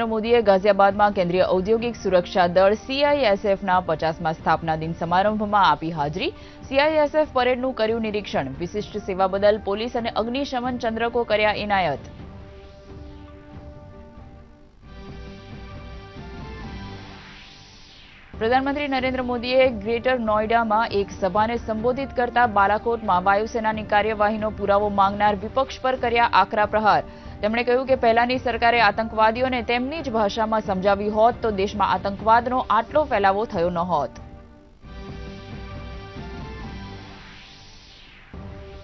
નરેન્દ્ર મોદીએ ગાઝિયાબાદમાં કેન્દ્રીય ઔદ્યોગિક સુરક્ષા દળ સીઆઈએસએફના પચાસમા સ્થાપના દિન સમારંભમાં આપી હાજરી. સીઆઈએસએફ પરેડનું કર્યું નિરીક્ષણ. વિશિષ્ટ સેવા બદલ પોલીસ અને અગ્નિશમન ચંદ્રકો કર્યા એનાયત. પ્રધાનમંત્રી નરેન્દ્ર મોદીએ ગ્રેટર નોઈડામાં એક સભાને સંબોધિત કરતા બાલાકોટમાં વાયુસેનાની કાર્યવાહીનો પુરાવો માંગનાર વિપક્ષ પર કર્યા આકરા પ્રહાર. તેમણે કહ્યું કે પહેલાની સરકારે આતંકવાદીઓને તેમની જ ભાષામાં સમજાવી હોત તો દેશમાં આતંકવાદનો આટલો ફેલાવો થયો ન હોત.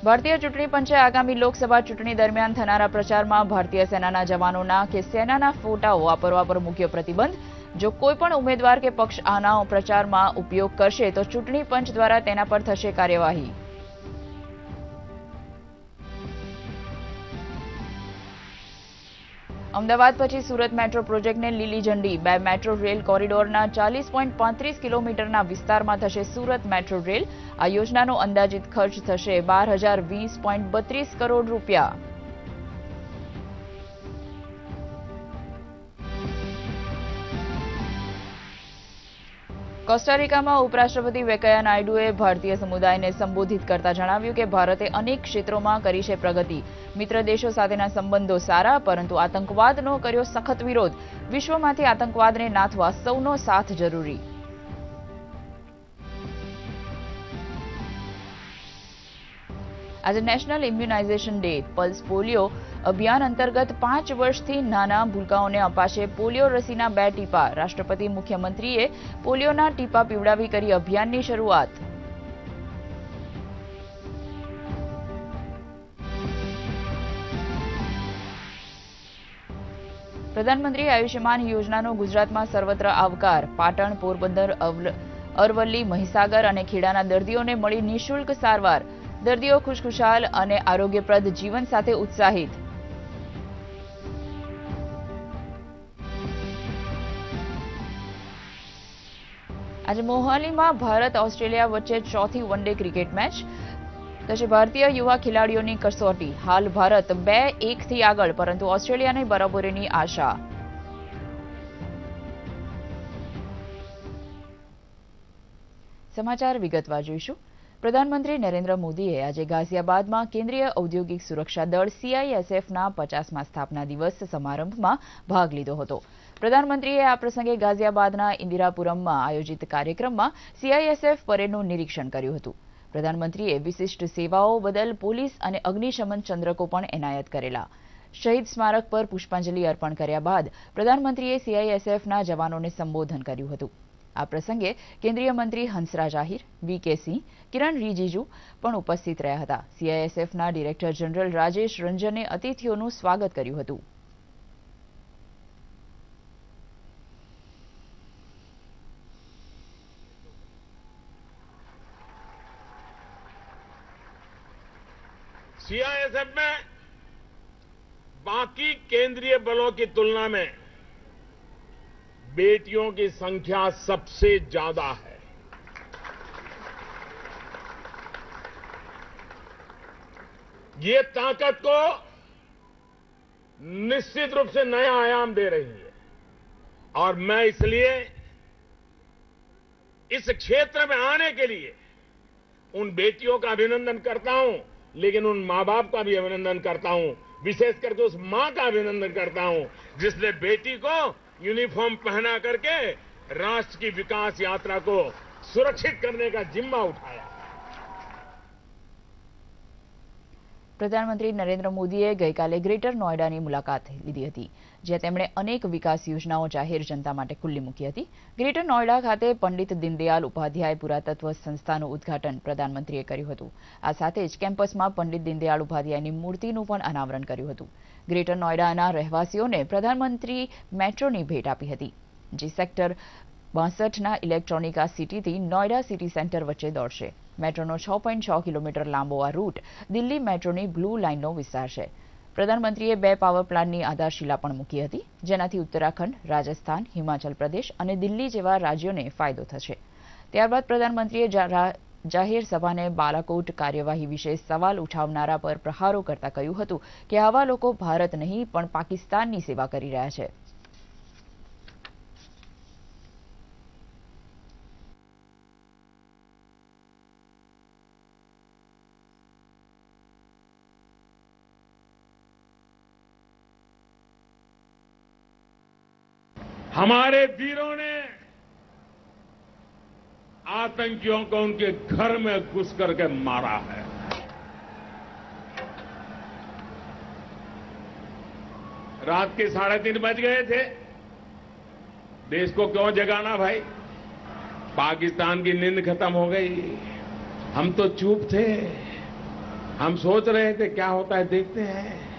ભારતીય ચૂંટણી પંચે આગામી લોકસભા ચૂંટણી દરમિયાન થનારા પ્રચારમાં ભારતીય સેનાના જવાનોના કે સેનાના ફોટાઓ વાપરવા પર મૂક્યો પ્રતિબંધ. જો કોઈ પણ ઉમેદવાર કે પક્ષ આના પ્રચારમાં ઉપયોગ કરશે તો ચૂંટણી પંચ દ્વારા તેના પર થશે કાર્યવાહી. અમદાવાદ પછી સુરત મેટ્રો પ્રોજેક્ટને લીલી ઝંડી. બે મેટ્રો રેલ કોરિડોરના ચાલીસ પોઈન્ટ પાંત્રીસ કિલોમીટરના વિસ્તારમાં થશે સુરત મેટ્રો રેલ. આ યોજનાનો અંદાજિત ખર્ચ થશે બાર હજાર વીસ પોઈન્ટ બત્રીસ કરોડ રૂપિયા. કોસ્ટારિકામાં ઉપરાષ્ટ્રપતિ વેંકૈયા નાયડુએ ભારતીય સમુદાયને સંબોધિત કરતા જણાવ્યું કે ભારતે અનેક ક્ષેત્રોમાં કરી છે પ્રગતિ. મિત્ર દેશો સાથેના સંબંધો સારા, પરંતુ આતંકવાદનો કર્યો સખત વિરોધ. વિશ્વમાંથી આતંકવાદને નાથવા સૌનો સાથ જરૂરી. આજે national immunisation day pulse polio અભિયાન અંતર્ગત પાંચ વર્ષથી નાના ભૂલકાઓને અપાશે પોલિયો રસીના બે ટીપા. રાષ્ટ્રપતિ, મુખ્યમંત્રીએ પોલિયોના ટીપા પીવડાવી કરી અભિયાનની શરૂઆત. પ્રધાનમંત્રી આયુષ્યમાન યોજનાનો ગુજરાતમાં સર્વત્ર આવકાર. પાટણ, પોરબંદર અરવલ્લી, મહીસાગર અને ખેડાના દર્દીઓને મળી નિઃશુલ્ક સારવાર. દર્દીઓ ખુશખુશાલ અને આરોગ્યપ્રદ જીવન સાથે ઉત્સાહિત. આજે મોહાલીમાં ભારત ઓસ્ટ્રેલિયા વચ્ચે ચોથી વન ડે ક્રિકેટ મેચ. થશે ભારતીય યુવા ખેલાડીઓની કસોટી, હાલ ભારત બે એકથી આગળ, પરંતુ ઓસ્ટ્રેલિયાની બરાબરીની આશા. સમાચાર વિગતવાર જોઈશું. પ્રધાનમંત્રી નરેન્દ્ર મોદીએ આજે ગાઝિયાબાદમાં કેન્દ્રીય ઔદ્યોગિક સુરક્ષા દળ સીઆઈએસએફના પચાસમા સ્થાપના દિવસ સમારંભમાં ભાગ લીધો હતો. પ્રધાનમંત્રીએ આ પ્રસંગે ગાઝિયાબાદના ઇન્દિરાપુરમમાં આયોજિત કાર્યક્રમમાં સીઆઈએસએફ પરેડનું નિરીક્ષણ કર્યું હતું. પ્રધાનમંત્રીએ વિશિષ્ટ સેવાઓ બદલ પોલીસ અને અગ્નિશમન ચંદ્રકો પણ એનાયત કરેલા. શહીદ સ્મારક પર પુષ્પાંજલિ અર્પણ કર્યા બાદ પ્રધાનમંત્રીએ સીઆઈએસએફના જવાનોને સંબોધન કર્યું હતું. આ પ્રસંગે કેન્દ્રીય મંત્રી હંસરાજ આહિર વી કે સિંહ કિરણ રિજિજુ પણ ઉપસ્થિત રહ્યા હતા સીઆઈએસએફના ડિરેક્ટર જનરલ રાજેશ રંજને અતિથિઓનું સ્વાગત કર્યું હતું सीआईएसएफ में बाकी केंद्रीय बलों की तुलना में बेटियों की संख्या सबसे ज़्यादा है। ये ताकत को निश्चित रूप से नया आयाम दे रही है। और मैं इसलिए इस क्षेत्र में आने के लिए उन बेटियों का अभिनंदन करता हूँ, लेकिन उन माँ बाप का भी अभिनंदन करता हूँ, विशेष करके उस माँ का अभिनंदन करता हूँ, जिसने बेटी को यूनिफॉर्म पहना करके राष्ट्र की विकास यात्रा को सुरक्षित करने का जिम्मा उठाया પ્રધાનમંત્રી નરેન્દ્ર મોદીએ ગઈકાલે ગ્રેટર નોઈડાની મુલાકાત લીધી હતી જ્યાં તેમણે અનેક વિકાસ યોજનાઓ જાહેર જનતા માટે ખુલ્લી મૂકી હતી. ગ્રેટર નોઈડા ખાતે પંડિત દીનદયાલ ઉપાધ્યાય પુરાતત્વ સંસ્થાનું ઉદઘાટન પ્રધાનમંત્રીએ કર્યું હતું. આ સાથે જ કેમ્પસમાં પંડિત દીનદયાળ ઉપાધ્યાયની મૂર્તિનું પણ અનાવરણ કર્યું હતું. ગ્રેટર નોઈડાના રહેવાસીઓને પ્રધાનમંત્રી મેટ્રોની ભેટ આપી હતી, જે સેક્ટર બાસઠના ઇલેક્ટ્રોનિકા સિટીથી નોઈડા સિટી સેન્ટર વચ્ચે દોડશે. મેટ્રોનો છ પોઈન્ટ છ કિલોમીટર લાંબો આ રૂટ દિલ્હી મેટ્રોની બ્લુ લાઇનનો વિસ્તાર છે. પ્રધાનમંત્રીએ બે પાવર પ્લાન્ટની આધારશિલા પણ મૂકી હતી. જેનાથી ઉત્તરાખંડ, રાજસ્થાન, હિમાચલ પ્રદેશ અને દિલ્હી જેવા રાજ્યોને ફાયદો થશે. ત્યારબાદ પ્રધાનમંત્રીએ જાહેર સભાને બાલાકોટ કાર્યવાહી વિશે સવાલ ઉઠાવનારા પર પ્રહારો કરતા કહ્યું હતું કે આવા લોકો ભારત નહીં, પણ પાકિસ્તાનની સેવા કરી રહ્યા છે. हमारे वीरों ने आतंकियों को उनके घर में घुस करके मारा है। रात के साढ़े तीन बज गए थे। देश को क्यों जगाना भाई? पाकिस्तान की नींद खत्म हो गई। हम तो चुप थे। हम सोच रहे थे, क्या होता है, देखते हैं।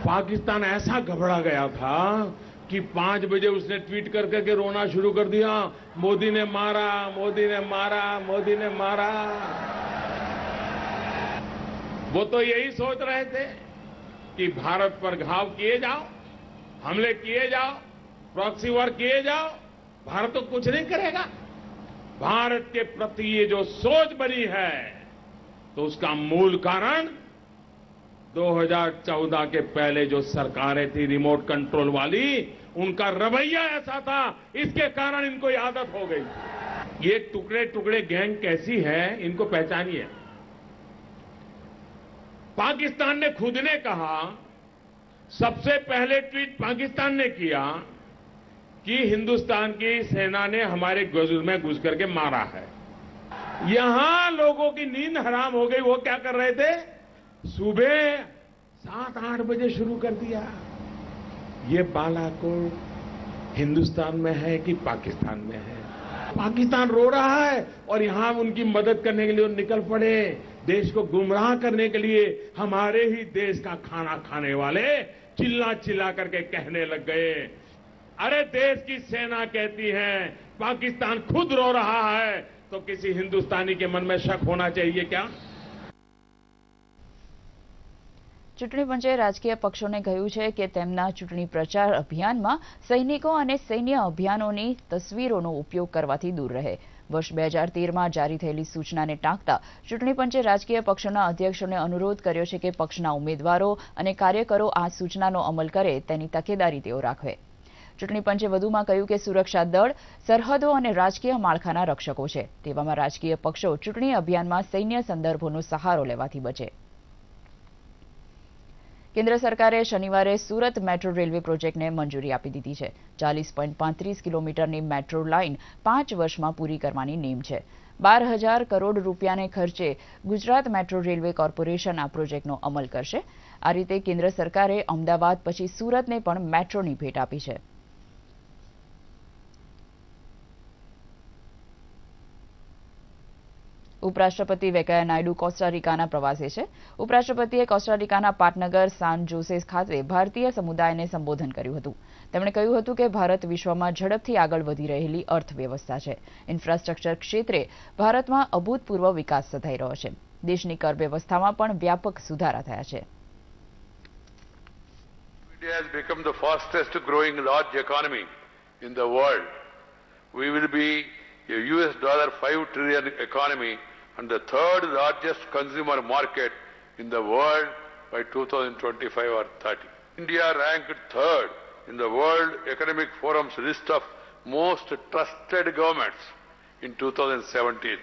पाकिस्तान ऐसा घबरा गया था कि पाँच बजे उसने ट्वीट कर करके रोना शुरू कर दिया, मोदी ने मारा, मोदी ने मारा, मोदी ने मारा। वो तो यही सोच रहे थे कि भारत पर घाव किए जाओ, हमले किए जाओ प्रॉक्सी वॉर किए जाओ, भारत तो कुछ नहीं करेगा। भारत के प्रति ये जो सोच बनी है तो उसका मूल कारण 2014 के पहले जो सरकारें थी रिमोट कंट्रोल वाली, उनका रवैया ऐसा था, इसके कारण इनको आदत हो गई। ये टुकड़े टुकड़े गैंग कैसी है, इनको पहचानिए। पाकिस्तान ने खुद ने कहा, सबसे पहले ट्वीट पाकिस्तान ने किया कि हिंदुस्तान की सेना ने हमारे गजुर में घुस करके मारा है। यहाँ लोगों की नींद हराम हो गई, वो क्या कर रहे थे? सुबह सात आठ बजे शुरू कर दिया। ये बालाकोट हिंदुस्तान में है कि पाकिस्तान में है? पाकिस्तान रो रहा है और यहाँ उनकी मदद करने के लिए निकल पड़े। देश को गुमराह करने के लिए हमारे ही देश का खाना खाने वाले चिल्ला चिल्ला करके कहने लग गए। अरे देश की सेना कहती है, पाकिस्तान खुद रो रहा है तो किसी हिंदुस्तानी के मन में शक होना चाहिए क्या? ચૂંટણી પંચે રાજકીય પક્ષોને કહ્યું છે કે તેમના ચૂંટણી પ્રચાર અભિયાનમાં સૈનિકો અને સૈન્ય અભિયાનોની તસવીરોનો ઉપયોગ કરવાથી દૂર રહે. વર્ષ બે હજાર તેરમાં જારી થયેલી સૂચનાને ટાંકતા ચૂંટણી પંચે રાજકીય પક્ષોના અધ્યક્ષોને અનુરોધ કર્યો છે કે પક્ષના ઉમેદવારો અને કાર્યકરો આ સૂચનાનો અમલ કરે તેની તકેદારી તેઓ રાખે. ચૂંટણી પંચે વધુમાં કહ્યું કે સુરક્ષા દળ, સરહદો અને રાજકીય માળખાના રક્ષકો છે. તેવામાં રાજકીય પક્ષો ચૂંટણી અભિયાનમાં સૈન્ય સંદર્ભોનો સહારો લેવાથી બચે. કેન્દ્ર સરકારે શનિવારે સુરત મેટ્રો રેલવે પ્રોજેક્ટને મંજૂરી આપી દીધી છે. ચાલીસ પોઈન્ટ પાંત્રીસ કિલોમીટરની મેટ્રો લાઇન પાંચ વર્ષમાં પૂરી કરવાની નેમ છે. બાર હજાર કરોડ રૂપિયાને ખર્ચે ગુજરાત મેટ્રો રેલવે કોર્પોરેશન આ પ્રોજેક્ટનો અમલ કરશે. આ રીતે કેન્દ્ર સરકારે અમદાવાદ પછી સુરતને પણ મેટ્રોની ભેટ આપી છે. ઉપરાષ્ટ્રપતિ વેંકૈયા નાયડુ કોસ્ટારિકાના પ્રવાસે છે. ઉપરાષ્ટ્રપતિએ કોસ્ટારિકાના પાટનગર, સાન જોસેસ ખાતે ભારતીય સમુદાયને સંબોધન કર્યું હતું. તેમણે કહ્યું હતું કે ભારત વિશ્વમાં ઝડપથી આગળ વધી રહેલી અર્થવ્યવસ્થા છે. ઇન્ફ્રાસ્ટ્રક્ચર ક્ષેત્રે ભારતમાં અભૂતપૂર્વ વિકાસ સધાઈ રહ્યો છે. દેશની કર વ્યવસ્થામાં પણ વ્યાપક સુધારા થયા છે. A US dollar 5 trillion economy and the third largest consumer market in the world by 2025 or 30. India ranked third in the World Economic Forum's list of most trusted governments in 2017.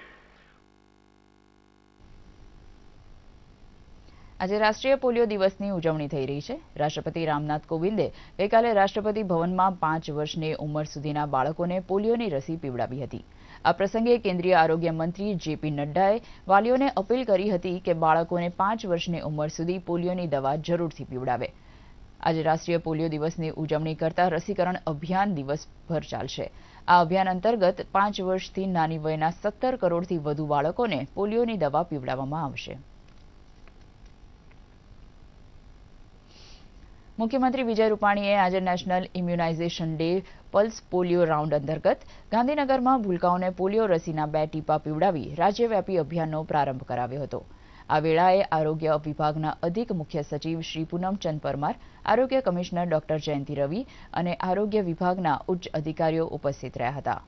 આજે રાષ્ટ્રીય પોલિયો દિવસની ઉજવણી થઈ રહી છે રાષ્ટ્રપતિ રામનાથ કોવિંદે ગઈકાલે રાષ્ટ્રપતિ ભવનમાં પાંચ વર્ષની ઉંમર સુધીના બાળકોને પોલિયોની રસી પીવડાવી હતી આ પ્રસંગે કેન્દ્રીય આરોગ્ય મંત્રી જેપી નડ્ડાએ વાલીઓને અપીલ કરી હતી કે બાળકોને પાંચ વર્ષની ઉંમર સુધી પોલિયોની દવા જરૂરથી પીવડાવે. આજે રાષ્ટ્રીય પોલિયો દિવસની ઉજવણી કરતા રસીકરણ અભિયાન દિવસભર ચાલશે. આ અભિયાન અંતર્ગત પાંચ વર્ષથી નાની વયના સત્તર કરોડથી વધુ બાળકોને પોલિયોની દવા પીવડાવવામાં આવશે. મુખ્યમંત્રી વિજય રૂપાણીએ આજે national immunisation day pulse polio round અંતર્ગત ગાંધીનગરમાં ભૂલકાઓને પોલિયો રસીના બે ટીપા પીવડાવી રાજ્યવ્યાપી અભિયાનનો પ્રારંભ કરાવ્યો હતો. આ વેળાએ આરોગ્ય વિભાગના અધિક મુખ્ય સચિવ શ્રી પૂનમચંદ પરમાર, આરોગ્ય કમિશનર ડોક્ટર જયંતિ રવિ અને આરોગ્ય વિભાગના ઉચ્ચ અધિકારીઓ ઉપસ્થિત રહ્યા હતા.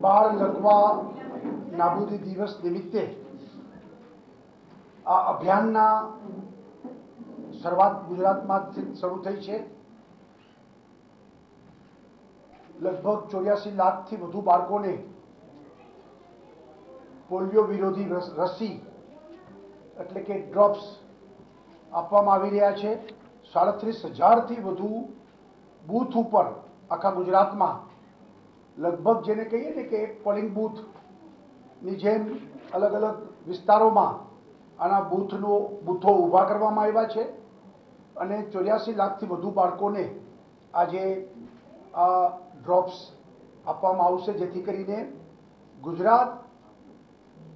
બાળ લકવા નાબૂદી દિવસ નિમિત્તે આ અભિયાનના શરૂઆત ગુજરાતમાંથી શરૂ થઈ છે. લગભગ ચોર્યાસી લાખથી વધુ બાળકોને પોલિયો વિરોધી રસી એટલે કે ડ્રોપ્સ આપવામાં આવી રહ્યા છે. સાડત્રીસ હજારથી વધુ બૂથ ઉપર આખા ગુજરાતમાં લગભગ જેને કહીએ ને કે પોલિંગ બૂથની જેમ અલગ અલગ વિસ્તારોમાં આના બૂથનો બૂથો ઊભા કરવામાં આવ્યા છે અને ચોર્યાસી લાખથી વધુ બાળકોને આજે આ ડ્રોપ્સ આપવામાં આવશે, જેથી કરીને ગુજરાત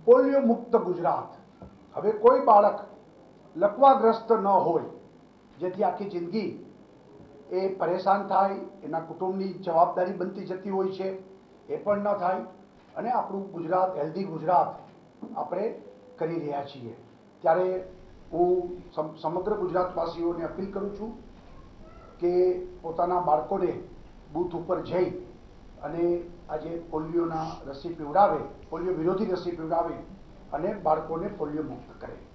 પોલિયો મુક્ત ગુજરાત. હવે કોઈ બાળક લકવાગ્રસ્ત ન હોય, જેથી આખી જિંદગી એ પરેશાન થાય, એના કુટુંબની જવાબદારી બનતી જતી હોય છે, એ પણ ન થાય. અને આપણું ગુજરાત હેલ્ધી ગુજરાત આપણે કરી રહ્યા છીએ. ત્યારે હું સમ- સમગ્ર ગુજરાતવાસીઓને અપીલ કરું છું કે પોતાના બાળકોને બૂથ ઉપર જઈ અને આજે પોલિયોના રસી પીવડાવે પોલિયો વિરોધી રસી પીવડાવે અને બાળકોને પોલિયો મુક્ત કરે.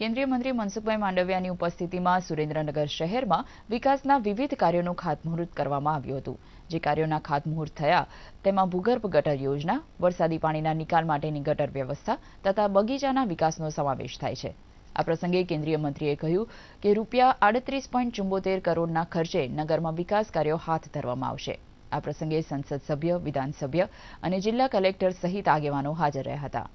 કેન્દ્રીય મંત્રી મનસુખભાઈ માંડવિયાની ઉપસ્થિતિમાં સુરેન્દ્રનગર શહેરમાં વિકાસના વિવિધ કાર્યોનું ખાતમુહૂર્ત કરવામાં આવ્યું હતું. જે કાર્યોના ખાતમુહૂર્ત થયા, તેમાં ભૂગર્ભ ગટર યોજના, વરસાદી પાણીના નિકાલ માટેની ગટર વ્યવસ્થા તથા બગીચાના વિકાસનો સમાવેશ થાય છે. આ પ્રસંગે કેન્દ્રીય મંત્રીએ કહ્યું કે રૂપિયા આડત્રીસ પોઈન્ટ ચુંબોતેર કરોડના ખર્ચે નગરમાં વિકાસ કાર્યો હાથ ધરવામાં આવશે. આ પ્રસંગે સંસદ સભ્ય, વિધાનસભ્ય અને જિલ્લા કલેક્ટર સહિત આગેવાનો હાજર રહ્યા હતા.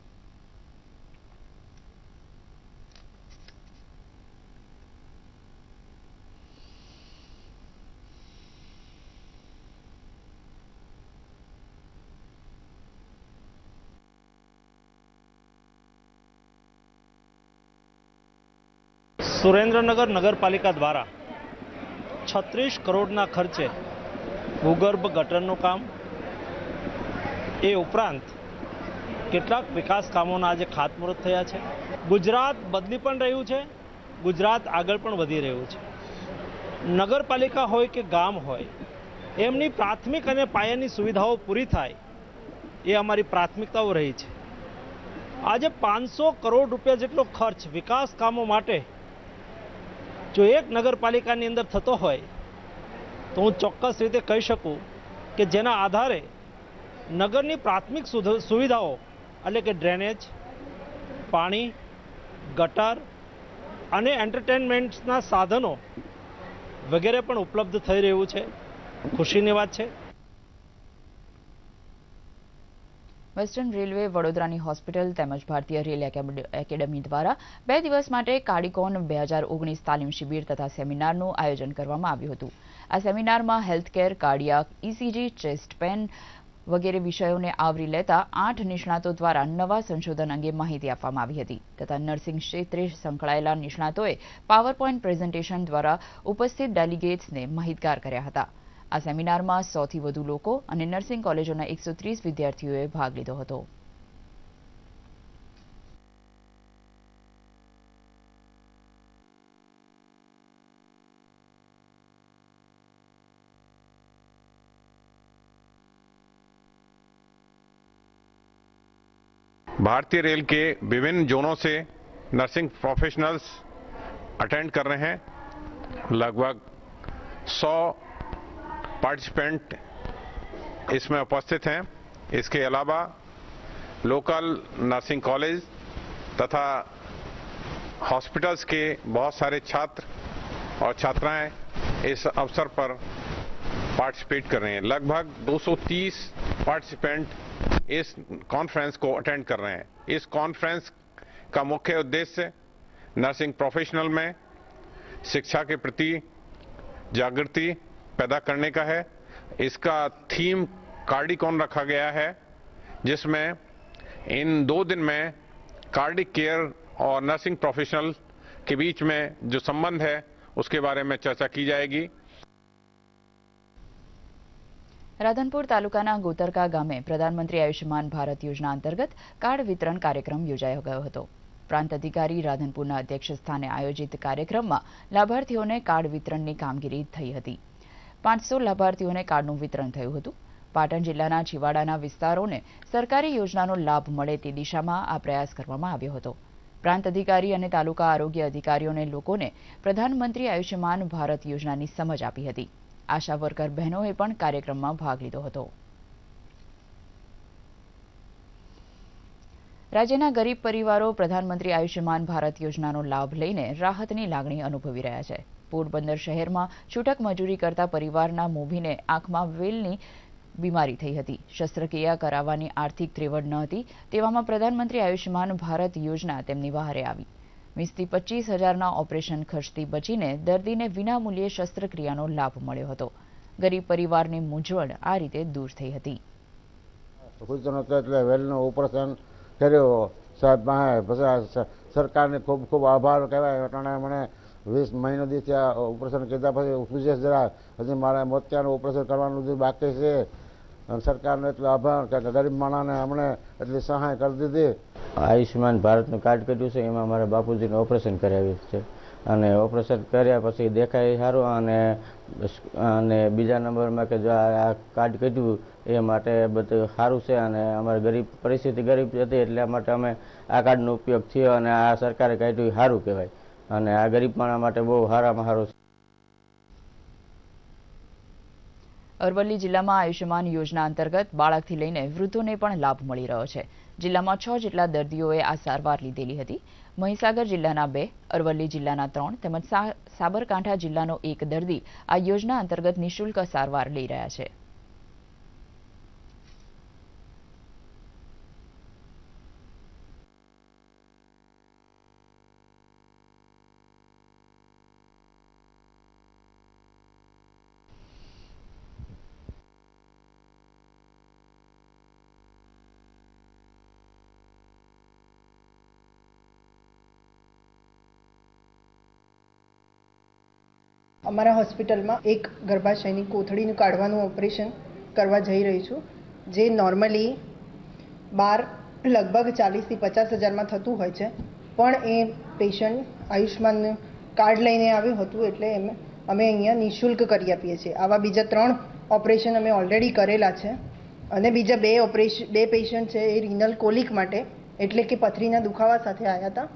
સુરેન્દ્રનગર નગરપાલિકા દ્વારા છત્રીસ કરોડના ખર્ચે ભૂગર્ભ ગટરનું કામ. એ ઉપરાંત કેટલાક વિકાસ કામોના આજે ખાતમુહૂર્ત થયા છે. ગુજરાત બદલી પણ રહ્યું છે. ગુજરાત આગળ પણ વધી રહ્યું છે. નગરપાલિકા હોય કે ગામ હોય, એમની પ્રાથમિક અને પાયાની સુવિધાઓ પૂરી થાય એ અમારી પ્રાથમિકતાઓ રહી છે. આજે પાંચસો કરોડ રૂપિયા જેટલો ખર્ચ વિકાસ કામો માટે જો એક નગરપાલિકાની અંદર થતો હોય, તો હું ચોક્કસ રીતે કહી શકું કે જેના આધારે નગરની પ્રાથમિક સુવિધાઓ, એટલે કે ડ્રેનેજ, પાણી, ગટર અને એન્ટરટેનમેન્ટના સાધનો વગેરે પણ ઉપલબ્ધ થઈ રહ્યું છે. ખુશીની વાત છે. વેસ્ટર્ન રેલવે વડોદરાની હોસ્પિટલ તેમજ ભારતીય રેલ એકેડેમી દ્વારા બે દિવસ માટે કાડીકોન બે હજાર ઓગણીસ તાલીમ શિબિર તથા સેમિનારનું આયોજન કરવામાં આવ્યું હતું. આ સેમિનારમાં healthcare, cardiac ECG chest pain વગેરે વિષયોને આવરી લેતા આઠ નિષ્ણાતો દ્વારા નવા સંશોધન અંગે માહિતી આપવામાં આવી હતી તથા નર્સિંગ ક્ષેત્રે સંકળાયેલા નિષ્ણાતોએ પાવરપોઇન્ટ પ્રેઝન્ટેશન દ્વારા ઉપસ્થિત ડેલિગેટ્સને માહિતગાર કર્યા હતા. આ સેમિનારમાં સોથી વધુ લોકો અને નર્સિંગ કોલેજોના એકસો ત્રીસ વિદ્યાર્થીઓએ ભાગ લીધો હતો भारतीय रेल के विभिन्न जोनों से नर्सिंग प्रोफेशनल्स अटेंड कर रहे हैं लगभग 100 पार्टिसिपेंट इसमें उपस्थित हैं। इसके अलावा लोकल नर्सिंग कॉलेज तथा हॉस्पिटल्स के बहुत सारे छात्र और छात्राएँ इस अवसर पर पार्टिसिपेट कर रहे हैं। लगभग 230 पार्टिसिपेंट इस कॉन्फ्रेंस को अटेंड कर रहे हैं। इस कॉन्फ्रेंस का मुख्य उद्देश्य नर्सिंग प्रोफेशनल में शिक्षा के प्रति जागृति पैदा करने का है इसका थीम कार्डिकॉन रखा गया है जिसमें इन दो दिन में कार्डिक केयर और नर्सिंग प्रोफेशनल के बीच में जो संबंध है उसके बारे में चर्चा की जाएगी રાધનપુર તાલુકાના ગોતરકા ગામે પ્રધાનમંત્રી આયુષ્યમાન ભારત યોજના અંતર્ગત કાર્ડ વિતરણ કાર્યક્રમ યોજાયો ગયો હતો પ્રાંત અધિકારી રાધનપુરના અધ્યક્ષ સ્થાને આયોજિત કાર્યક્રમમાં લાભાર્થીઓને કાર્ડ વિતરણની કામગીરી થઈ હતી પાંચસો લાભાર્થીઓને કાર્ડનું વિતરણ થયું હતું. પાટણ જિલ્લાના છિવાડાના વિસ્તારોને સરકારી યોજનાનો લાભ મળે તે દિશામાં આ પ્રયાસ કરવામાં આવ્યો હતો. પ્રાંત અધિકારી અને તાલુકા આરોગ્ય અધિકારીઓને લોકોને પ્રધાનમંત્રી આયુષ્યમાન ભારત યોજનાની સમજ આપી હતી. આશા વર્કર બહેનોએ પણ કાર્યક્રમમાં ભાગ લીધો હતો. રાજ્યના ગરીબ પરિવારો પ્રધાનમંત્રી આયુષ્યમાન ભારત યોજનાનો લાભ લઈને રાહતની લાગણી અનુભવી રહ્યા છે. પોરબંદર શહેરમાં છૂટક મજૂરી કરતા પરિવારના મોભીને આંખમાં વેલની બીમારી થઈ હતી. શસ્ત્રક્રિયા કરાવવાની આર્થિક ત્રેવડ ન હતી, તેવામાં પ્રધાનમંત્રી આયુષ્યમાન ભારત યોજના તેમની વહારે આવી. વીસથી પચીસ હજારના ઓપરેશન ખર્ચથી બચીને દર્દીને વિનામૂલ્યે શસ્ત્રક્રિયાનો લાભ મળ્યો હતો. ગરીબ પરિવારની મૂંઝવણ આ રીતે દૂર થઈ હતી. સરકારને ખૂબ ખૂબ આભાર કહેવાય. મને વીસ મહિનો ત્યાં ઓપરેશન કીધા પછી પૂછે જરા હજી મારે મોતિયાનું ઓપરેશન કરવાનું જે બાકી છે. અને સરકારનો એટલો આભાર કે ગરીબ માણાને અમને એટલી સહાય કરી દીધી. આયુષ્યમાન ભારતનું કાર્ડ કર્યું છે, એમાં મારા બાપુજીનું ઓપરેશન કરાવ્યું છે. અને ઓપરેશન કર્યા પછી દેખાય સારું, અને અને બીજા નંબરમાં કે જો આ કાર્ડ કાઢ્યું, એ માટે બધું સારું છે, અને અમારી ગરીબ, પરિસ્થિતિ ગરીબ હતી, એટલા માટે અમે આ કાર્ડનો ઉપયોગ થયો, અને આ સરકારે કાઢ્યું સારું કહેવાય. અને આ ગરીબ માણા માટે બહુ સારામાં સારું છે. અરવલ્લી જિલ્લામાં આયુષ્યમાન યોજના અંતર્ગત બાળકથી લઈને વૃદ્ધોને પણ લાભ મળી રહ્યો છે. જિલ્લામાં છ જેટલા દર્દીઓએ આ સારવાર લીધેલી હતી. મહીસાગર જિલ્લાના બે, અરવલ્લી જિલ્લાના ત્રણ તેમજ સાબરકાંઠા જિલ્લાનો એક દર્દી આ યોજના અંતર્ગત નિઃશુલ્ક સારવાર લઈ રહ્યા છે. અમારા હોસ્પિટલમાં એક ગર્ભાશયની કોથળીનું કાઢવાનું ઓપરેશન કરવા જઈ રહી છું, જે નોર્મલી બાર, લગભગ ચાલીસથી પચાસ હજારમાં થતું હોય છે. પણ એ પેશન્ટ આયુષ્માન કાર્ડ લઈને આવ્યું હતું એટલે એમ અમે અહીંયા નિઃશુલ્ક કરી આપીએ છીએ. આવા બીજા ત્રણ ઓપરેશન અમે ઓલરેડી કરેલા છે અને બીજા બે ઓપરેશન બે પેશન્ટ છે એ રિનલ કોલિક માટે, એટલે કે પથરીના દુખાવા સાથે આવ્યા હતા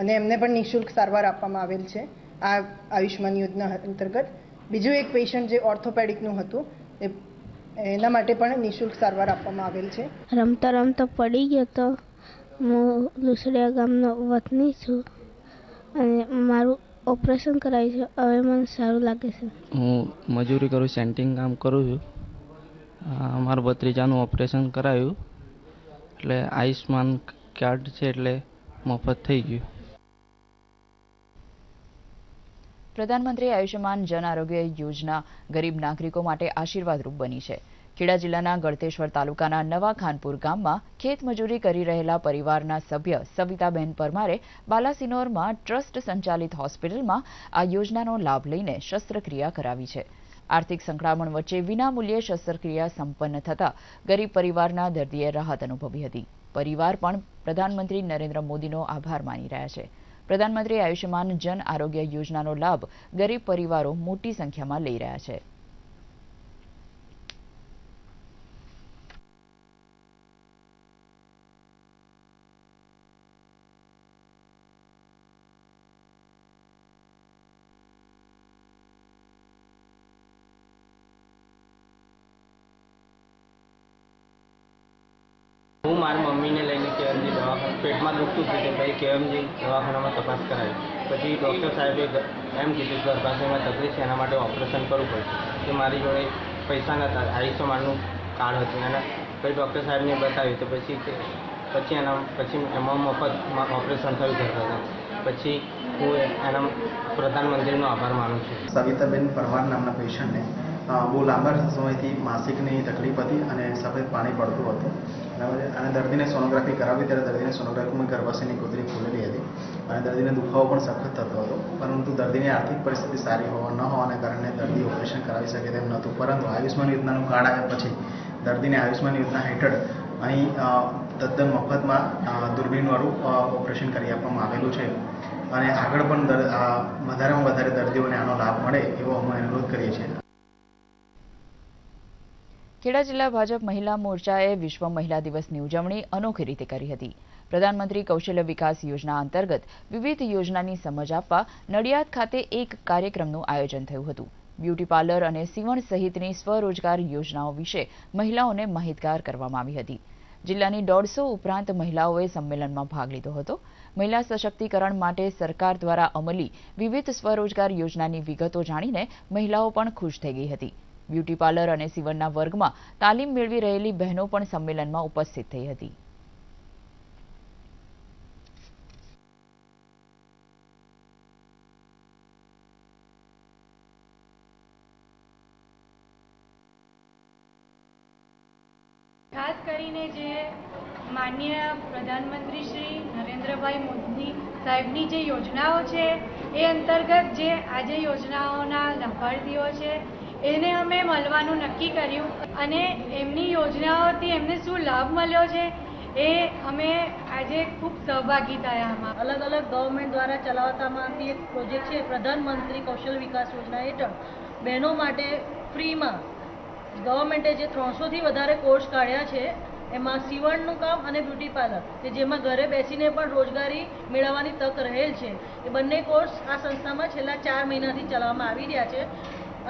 અને એમને પણ નિઃશુલ્ક સારવાર આપવામાં આવેલ છે. આ આયુષ્માન યોજના અંતર્ગત. બીજું એક પેશન્ટ જે ઓર્થોપેડિકનું હતું એ એના માટે પણ નિઃશુલ્ક સારવાર આપવામાં આવેલ છે. રમતા રમતા પડી ગયો તો હું લુસડિયા ગામનો વતની છું અને મારું ઓપરેશન કરાવ્યું છે. હવે મને સારું લાગે છે. હું મજૂરી કરું સેન્ટિંગ કામ કરું છું. મારું ભત્રીજાનું ઓપરેશન કરાવ્યું એટલે આયુષ્માન કાર્ડ છે એટલે મફત થઈ ગયું. પ્રધાનમંત્રી આયુષ્યમાન જન આરોગ્ય યોજના ગરીબ નાગરિકો માટે આશીર્વાદરૂપ બની છે. ખેડા જિલ્લાના ગળતેશ્વર તાલુકાના નવા ખાનપુર ગામમાં ખેતમજૂરી કરી રહેલા પરિવારના સભ્ય સવિતાબેન પરમારે બાલાસિનોરમાં ટ્રસ્ટ સંચાલિત હોસ્પિટલમાં આ યોજનાનો લાભ લઈને શસ્ત્રક્રિયા કરાવી છે. આર્થિક સંકળામણ વચ્ચે વિનામૂલ્યે શસ્ત્રક્રિયા સંપન્ન થતા ગરીબ પરિવારના દર્દીએ રાહત અનુભવી હતી. પરિવાર પણ પ્રધાનમંત્રી નરેન્દ્ર મોદીનો આભાર માની રહ્યા છે. પ્રધાનમંત્રી આયુષ્યમાન જન આરોગ્ય યોજનાનો લાભ ગરીબ પરિવારો મોટી સંખ્યામાં લઈ રહ્યા છે. હું મારી મમ્મીને લઈને પેટમાં દુખતું હતું તો પછી કેએમજી દવાખાનામાં તપાસ કરાવી. પછી ડૉક્ટર સાહેબે એમ કીધું, ગર્ભાશયમાં તકલીફ છે, એના માટે ઓપરેશન કરવું પડશે. કે મારી જોડે પૈસા નહોતા આયુષ્યમાનનું કાર્ડ હતું. એના પછી ડૉક્ટર સાહેબને બતાવ્યું, તો પછી પછી એના, પછી એમાં મફત ઓપરેશન થયું ગર્ભાશય પછી હું એના પ્રધાનમંત્રીનો આભાર માનું છું. સવિતાબેન પરમાર નામના પેશન્ટને બહુ લાંબા સમયથી માસિકની તકલીફ હતી અને સફેદ પાણી પડતું હતું. બરાબર અને દર્દીને સોનોગ્રાફી કરાવી ત્યારે દર્દીને સોનોગ્રાફીમાં ગર્ભાશયની કુતરી ખુલેલી હતી અને દર્દીને દુખાવો પણ સખત થતો હતો. પરંતુ દર્દીની આર્થિક પરિસ્થિતિ સારી હોવા ન હોવાને કારણે દર્દી ઓપરેશન કરાવી શકે તેમ નહોતું. પરંતુ આયુષ્માન યોજનાનું કાર્ડ આવ્યા પછી દર્દીને આયુષ્માન યોજના હેઠળ અહીં તદ્દન મફતમાં દૂરબીનવાળું ઓપરેશન કરી આપવામાં આવેલું છે. અને આગળ પણ વધારેમાં વધારે દર્દીઓને આનો લાભ મળે એવો અમે અનુરોધ કરીએ છીએ. ખેડા જિલ્લા ભાજપ મહિલા મોરચાએ વિશ્વ મહિલા દિવસની ઉજવણી અનોખી રીતે કરી હતી. પ્રધાનમંત્રી કૌશલ્ય વિકાસ યોજના અંતર્ગત વિવિધ યોજનાની સમજ આપવા નડિયાદ ખાતે એક કાર્યક્રમનું આયોજન થયું હતું. બ્યુટી પાર્લર અને સીવણ સહિતની સ્વરોજગાર યોજનાઓ વિશે મહિલાઓને માહિતગાર કરવામાં આવી હતી. જિલ્લાની દોઢસો ઉપરાંત મહિલાઓએ સંમેલનમાં ભાગ લીધો હતો. મહિલા સશક્તિકરણ માટે સરકાર દ્વારા અમલી વિવિધ સ્વરોજગાર યોજનાની વિગતો જાણીને મહિલાઓ પણ ખુશ થઈ ગઈ હતી. બ્યુટી પાર્લર અને સીવણના વર્ગમાં તાલીમ મેળવી રહેલી બહેનો પણ સંમેલનમાં ઉપસ્થિત થઈ હતી. ખાસ કરીને જે માન્ય પ્રધાનમંત્રી શ્રી નરેન્દ્રભાઈ મોદી સાહેબની જે યોજનાઓ છે, એ અંતર્ગત જે આજે યોજનાઓના લાભાર્થીઓ છે એને અમે મળવાનું નક્કી કર્યું અને એમની યોજનાઓથી એમને શું લાભ મળ્યો છે એ અમે આજે ખૂબ સહભાગી થયા આમાં. અલગ અલગ ગવર્મેન્ટ દ્વારા ચલાવવામાં આવતી એક પ્રોજેક્ટ છે પ્રધાનમંત્રી કૌશલ વિકાસ યોજના હેઠળ. બહેનો માટે ફ્રીમાં ગવર્મેન્ટે જે ત્રણસોથી વધારે કોર્સ કાઢ્યા છે, એમાં સીવણનું કામ અને બ્યુટી પાર્લર કે જેમાં ઘરે બેસીને પણ રોજગારી મેળવવાની તક રહેલ છે. એ બંને કોર્સ આ સંસ્થામાં છેલ્લા ચાર મહિનાથી ચલાવવામાં આવી રહ્યા છે.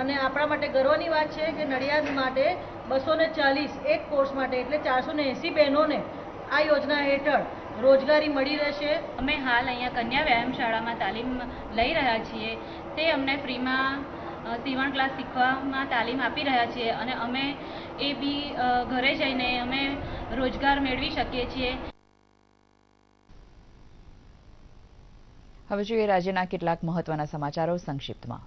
અને આપણા માટે ગર્વની વાત છે કે નડિયાદ માટે બસો ને ચાલીસ એક કોર્સ માટે એટલે ચારસો ને એંસી બહેનોને આ યોજના હેઠળ રોજગારી મળી રહેશે. અમે હાલ અહીંયા કન્યા વ્યાયામ શાળામાં તાલીમ લઈ રહ્યા છીએ. તે અમને ફ્રીમાં સીવણ ક્લાસ શીખવામાં તાલીમ આપી રહ્યા છીએ અને અમે એ બી ઘરે જઈને અમે રોજગાર મેળવી શકીએ છીએ. હવે જોઈએ રાજ્યના કેટલાક મહત્વના સમાચારો સંક્ષિપ્તમાં.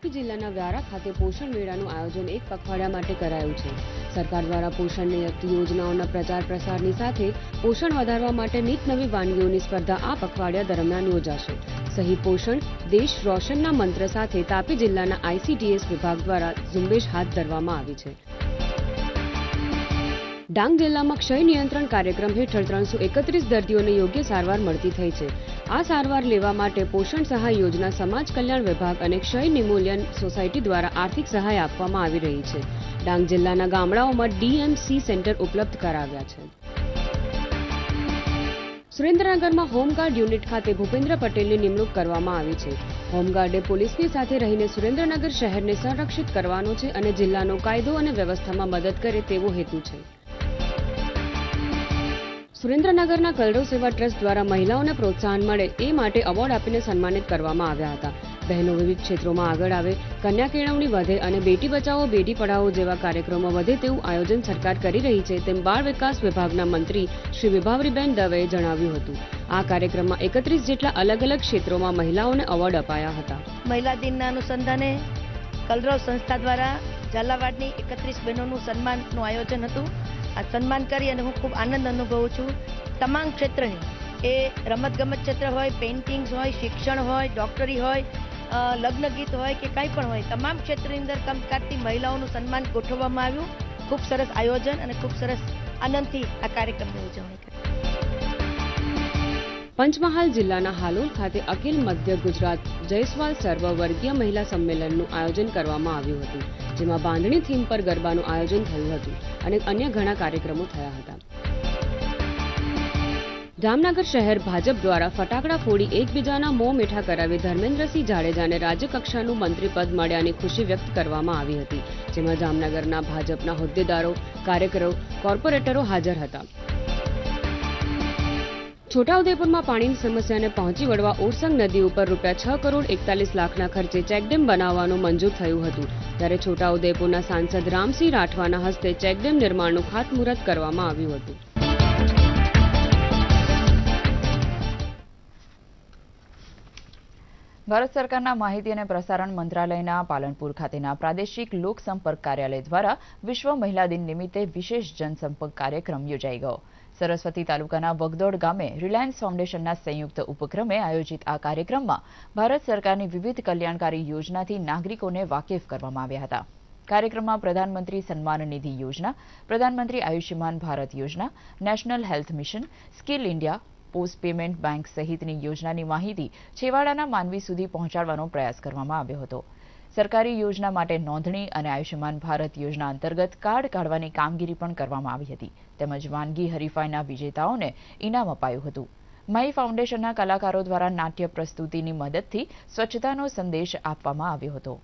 તાપી જિલ્લાના વ્યારા ખાતે પોષણ મેળાનું આયોજન એક પખવાડિયા માટે કરાયું છે. સરકાર દ્વારા પોષણને લગતી યોજનાઓના પ્રચાર પ્રસારની સાથે પોષણ વધારવા માટે નીત નવી વાનગીઓની સ્પર્ધા આ પખવાડિયા દરમિયાન યોજાશે. સહી પોષણ, દેશ રોશનના મંત્ર સાથે તાપી જિલ્લાના આઈસીડીએસ વિભાગ દ્વારા ઝુંબેશ હાથ ધરવામાં આવી છે. ડાંગ જિલ્લામાં ક્ષય નિયંત્રણ કાર્યક્રમ હેઠળ ત્રણસો એકત્રીસ દર્દીઓને યોગ્ય સારવાર મળતી થઈ છે. આ સારવાર લેવા માટે પોષણ સહાય યોજના, સમાજ કલ્યાણ વિભાગ અને ક્ષય નિમૂલ્યન સોસાયટી દ્વારા આર્થિક સહાય આપવામાં આવી રહી છે. ડાંગ જિલ્લાના ગામડાઓમાં ડીએમસી સેન્ટર ઉપલબ્ધ કરાવ્યા છે. સુરેન્દ્રનગરમાં હોમગાર્ડ યુનિટ ખાતે ભૂપેન્દ્ર પટેલની નિમણૂક કરવામાં આવી છે. હોમગાર્ડે પોલીસની સાથે રહીને સુરેન્દ્રનગર શહેરને સંરક્ષિત કરવાનો છે અને જિલ્લાનો કાયદો અને વ્યવસ્થામાં મદદ કરે તેવો હેતુ છે. સુરેન્દ્રનગરના કલરવ સેવા ટ્રસ્ટ દ્વારા મહિલાઓને પ્રોત્સાહન મળે એ માટે એવોર્ડ આપીને સન્માનિત કરવામાં આવ્યા હતા. બહેનો વિવિધ ક્ષેત્રોમાં આગળ આવે, કન્યા કેળવણી વધે અને બેટી બચાવો, બેટી પઢાઓ જેવા કાર્યક્રમો વધે તેવું આયોજન સરકાર કરી રહી છે તેમ બાળ વિકાસ વિભાગના મંત્રી શ્રી વિભાવરીબેન દવેએ જણાવ્યું હતું. આ કાર્યક્રમમાં એકત્રીસ જેટલા અલગ અલગ ક્ષેત્રોમાં મહિલાઓને એવોર્ડ અપાયા હતા. મહિલા દિનના અનુસંધાને કલરવ સંસ્થા દ્વારા ઝાલાવાડની એકત્રીસ બહેનોનું સન્માનનું આયોજન હતું. આ સન્માન કરી અને હું ખૂબ આનંદ અનુભવું છું. તમામ ક્ષેત્રની એ રમતગમત ક્ષેત્ર હોય પેઇન્ટિંગ્સ હોય, શિક્ષણ હોય ડોક્ટરી હોય લગ્ન ગીત હોય કે કંઈ પણ હોય, તમામ ક્ષેત્રની અંદર કામ મહિલાઓનું સન્માન ગોઠવવામાં આવ્યું. ખૂબ સરસ આયોજન અને ખૂબ સરસ આનંદથી આ કાર્યક્રમની ઉજવણી કરી. પંચમહાલ જિલ્લાના હાલોલ ખાતે અખિલ મધ્ય ગુજરાત જયસ્વાલ સર્વવર્ગીય મહિલા સંમેલનનું આયોજન કરવામાં આવ્યું હતું, જેમાં બાંધણી થીમ પર ગરબાનું આયોજન થયું હતું અને અન્ય ઘણા કાર્યક્રમો થયા હતા. જામનગર શહેર ભાજપ દ્વારા ફટાકડા ફોડી એકબીજાના મોં મીઠા કરાવી ધર્મેન્દ્રસિંહ જાડેજાને રાજ્યકક્ષાનું મંત્રી પદ મળ્યાની ખુશી વ્યક્ત કરવામાં આવી હતી, જેમાં જામનગરના ભાજપના હોદ્દેદારો, કાર્યકરો, કોર્પોરેટરો હાજર હતા. છોટાઉદેપુરમાં પાણીની સમસ્યાને પહોંચી વળવા ઓરસંગ નદી ઉપર રૂપિયા છ કરોડ એકતાલીસ લાખના ખર્ચે ચેકડેમ બનાવવાનું મંજૂર થયું હતું. ત્યારે છોટાઉદેપુરના સાંસદ રામસિંહ રાઠવાના હસ્તે ચેકડેમ નિર્માણનું ખાતમુહૂર્ત કરવામાં આવ્યું હતું. ભારત સરકારના માહિતી અને પ્રસારણ મંત્રાલયના પાલનપુર ખાતેના પ્રાદેશિક લોકસંપર્ક કાર્યાલય દ્વારા વિશ્વ મહિલા દિન નિમિત્તે વિશેષ જનસંપર્ક કાર્યક્રમ યોજાઈ ગયો. સરસ્વતી તાલુકાના વગદોડ ગામે રિલાયન્સ ફાઉન્ડેશનના સંયુક્ત ઉપક્રમે આયોજિત આ કાર્યક્રમમાં ભારત સરકારની વિવિધ કલ્યાણકારી યોજનાથી નાગરિકોને વાકેફ કરવામાં આવ્યા હતા. કાર્યક્રમમાં પ્રધાનમંત્રી સન્માન નિધિ યોજના, પ્રધાનમંત્રી આયુષ્યમાન ભારત યોજના, national health mission, skill India, post payment bank સહિતની યોજનાની માહિતી છેવાડાના માનવી સુધી પહોંચાડવાનો પ્રયાસ કરવામાં આવ્યો હતો. સરકારી યોજના માટે નોંધણી અને આયુષ્યમાન ભારત યોજના અંતર્ગત કાર્ડ કાઢવાની કામગીરી પણ કરવામાં આવી હતી. તેમજ વાનગી હરીફાઈના વિજેતાઓને ઇનામ અપાયું હતું. માઈ ફાઉન્ડેશનના કલાકારો દ્વારા નાટ્ય પ્રસ્તુતિની મદદથી સ્વચ્છતાનો સંદેશ આપવામાં આવ્યો હતો.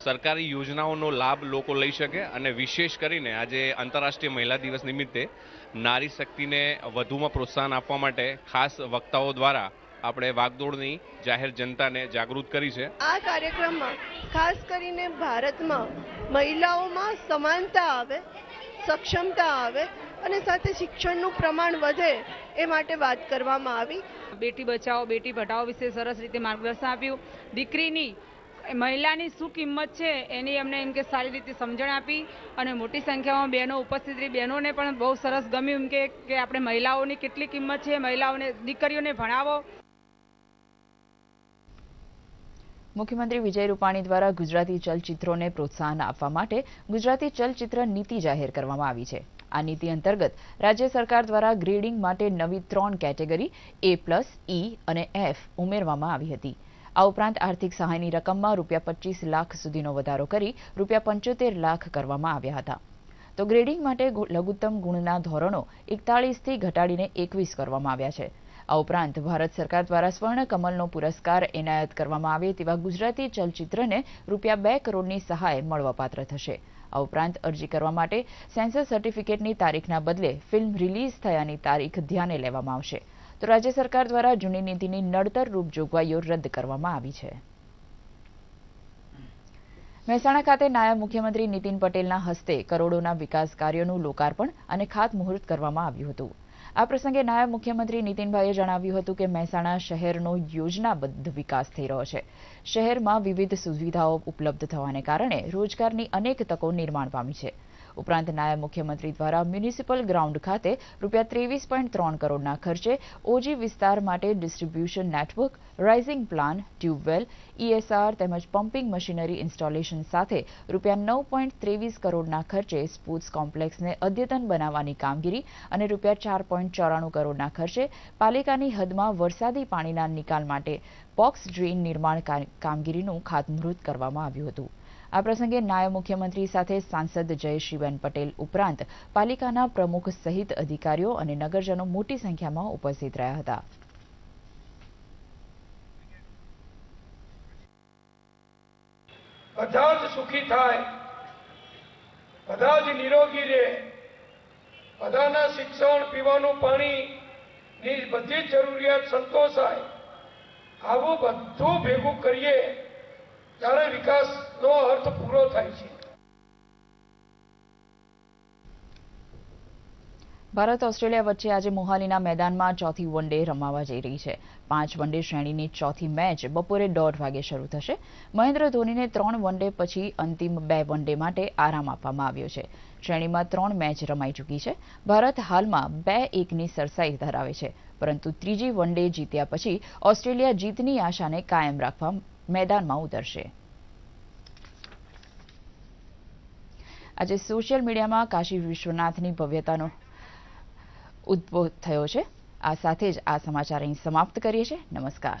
સરકારી યોજનાઓનો લાભ લોકો લઈ શકે અને વિશેષ કરીને આજે આંતરરાષ્ટ્રીય મહિલા દિવસ નિમિત્તે નારી શક્તિને વધુમાં પ્રોત્સાહન આપવા માટે ખાસ વક્તાઓ દ્વારા આપણે વાગદોડની જાહેર જનતાને જાગૃત કરી છે. આ કાર્યક્રમમાં ખાસ કરીને ભારતમાં મહિલાઓમાં સમાનતા આવે સક્ષમતા આવે અને સાથે શિક્ષણનું પ્રમાણ વધે એ માટે વાત કરવામાં આવી. બેટી બચાવો બેટી પઢાઓ વિશે સરસ રીતે માર્ગદર્શન આપ્યું. દીકરીની મહિલાની શું કિંમત છે એની અમને એમ કે સારી રીતે સમજણ આપી અને મોટી સંખ્યામાં બહેનો ઉપસ્થિત રહી. બહેનોને પણ બહુ સરસ ગમ્યું એમ કે કે આપણે મહિલાઓની કેટલી કિંમત છે મહિલાઓને દીકરીઓને ભણાવો. મુખ્યમંત્રી વિજય રૂપાણી દ્વારા ગુજરાતી ચલચિત્રોને પ્રોત્સાહન આપવા માટે ગુજરાતી ચલચિત્ર નીતિ જાહેર કરવામાં આવી છે. આ નીતિ અંતર્ગત રાજ્ય સરકાર દ્વારા ગ્રેડિંગ માટે નવી ત્રણ કેટેગરી એ પ્લસ ઈ અને એફ ઉમેરવામાં આવી હતી. આ ઉપરાંત આર્થિક સહાયની રકમમાં રૂપિયા પચીસ લાખ સુધીનો વધારો કરી રૂપિયા પંચોતેર લાખ કરવામાં આવ્યા હતા. તો ગ્રેડિંગ માટે લઘુત્તમ ગુણના ધોરણો એકતાળીસથી ઘટાડીને એકવીસ કરવામાં આવ્યા છે. આ ઉપરાંત ભારત સરકાર દ્વારા સ્વર્ણ કમલનો પુરસ્કાર એનાયત કરવામાં આવે તેવા ગુજરાતી ચલચિત્રને રૂપિયા બે કરોડની સહાય મળવાપાત્ર થશે. આ ઉપરાંત અરજી કરવા માટે સેન્સર સર્ટિફિકેટની તારીખના બદલે ફિલ્મ રિલીઝ થયાની તારીખ ધ્યાને લેવામાં આવશે. તો રાજ્ય સરકાર દ્વારા જૂની નીતિની નડતર રૂપ જોગવાઈઓ રદ કરવામાં આવી છે. મહેસાણા ખાતે નાયબ મુખ્યમંત્રી નીતિન પટેલના હસ્તે કરોડોના વિકાસ કાર્યોનું લોકાર્પણ અને ખાતમુહૂર્ત કરવામાં આવ્યું હતું. આ પ્રસંગે નાયબ મુખ્યમંત્રી નીતિનભાઈએ જણાવ્યું હતું કે મહેસાણા શહેરનો યોજનાબદ્ધ વિકાસ થઈ રહ્યો છે. શહેરમાં વિવિધ સુવિધાઓ ઉપલબ્ધ થવાને કારણે રોજગારની અનેક તકો નિર્માણ પામી છે. ઉપરાંત નાયબ મુખ્યમંત્રી દ્વારા મ્યુનિસિપલ ગ્રાઉન્ડ ખાતે રૂપિયા ત્રેવીસ પોઈન્ટ ત્રણ કરોડના ખર્ચે ઓજી વિસ્તાર માટે distribution network, rising plan, tubewell ESR તેમજ પમ્પિંગ મશીનરી ઇન્સ્ટોલેશન સાથે રૂપિયા નવ પોઈન્ટ ત્રેવીસ કરોડના ખર્ચે સ્પોર્ટ્સ કોમ્પ્લેક્સને અદ્યતન બનાવવાની કામગીરી અને રૂપિયા ચાર પોઈન્ટ ચોરાણું કરોડના ખર્ચે પાલિકાની હદમાં વરસાદી પાણીના નિકાલ માટે બોક્સ ડ્રેન નિર્માણ કામગીરીનું ખાતમુહૂર્ત કરવામાં આવ્યું હતું. આ પ્રસંગે નાયબ મુખ્યમંત્રી સાથે સાંસદ જયશ્રીબેન પટેલ ઉપરાંત પાલિકાના પ્રમુખ સહિત અધિકારીઓ અને નગરજનો મોટી સંખ્યામાં ઉપસ્થિત રહ્યા હતા. બધા જ સુખી થાય, બધા જ નિરોગી રહે, બધાના શિક્ષણ, પીવાનું પાણી ની બધી જ જરૂરિયાત સંતોષાય, આવું બધું ભેગું કરીએ ત્યારે વિકાસનો અર્થ પૂરો થાય છે. ભારત ઓસ્ટ્રેલિયા વચ્ચે આજે મોહાલીના મેદાનમાં ચોથી વન ડે રમાવા જઈ રહી છે. પાંચ વન ડે શ્રેણીની ચોથી મેચ બપોરે દોઢ વાગે શરૂ થશે. મહેન્દ્ર ધોનીને ત્રણ વન ડે પછી અંતિમ બે વન ડે માટે આરામ આપવામાં આવ્યો છે. શ્રેણીમાં ત્રણ મેચ રમાઈ ચૂકી છે. ભારત હાલમાં બે એકની સરસાઈ ધરાવે છે. પરંતુ ત્રીજી વન ડે જીત્યા પછી ઓસ્ટ્રેલિયા જીતની આશાને કાયમ રાખવા મેદાનમાં ઉતરશે. આજે સોશિયલ મીડિયામાં કાશી વિશ્વનાથની ભવ્યતાનો ઉદ્ભવ થયો છે. આ સાથે જ આ સમાચાર અહીં સમાપ્ત કરીએ છીએ. નમસ્કાર.